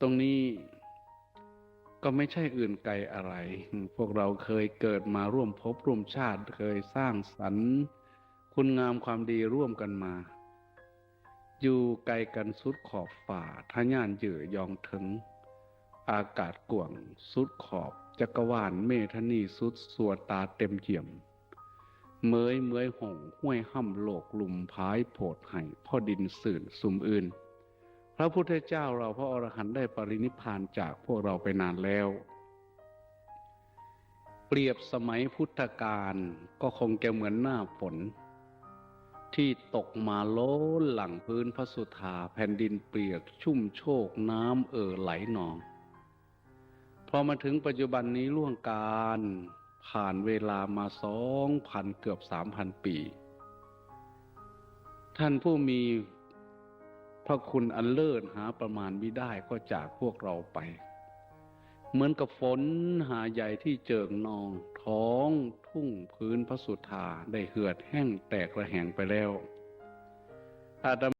ตรงนี้ก็ไม่ใช่อื่นไกลอะไร พวกเราเคยเกิดมาร่วมภพร่วมชาติเคยสร้างสรรค์คุณงามความดีร่วมกันมา อยู่ไกลกันสุดขอบฝ่าทะยานเยือยองถึง อากาศกว่างสุดขอบจักรวาลเมธนีสุดสัวตาเต็มเยี่ยม เมยเมยห่งห้วยห้ำโลกลุมพายโผดไห่พ่อดินสื่นสุมอื่น พระพุทธเจ้าเราพระอรหันต์ได้ปรินิพานจากพวกเราไปนานแล้ว เปรียบสมัยพุทธกาลก็คงจะเหมือนหน้าฝน ที่ตกมาโล้นหลังพื้นพระสุธาแผ่นดินเปียกชุ่มโชกน้ำเอ่อไหลนอง พอมาถึงปัจจุบันนี้ล่วงการผ่านเวลามาสองพันเกือบสามพันปี ท่านผู้มี พระคุณอันเลิศหาประมาณมิได้ก็จากพวกเราไป เหมือนกับฝนหาใหญ่ที่เจิงนอง ท้องทุ่งพื้นพระสุธาได้เหือดแห้งแตกระแหงไปแล้วอาต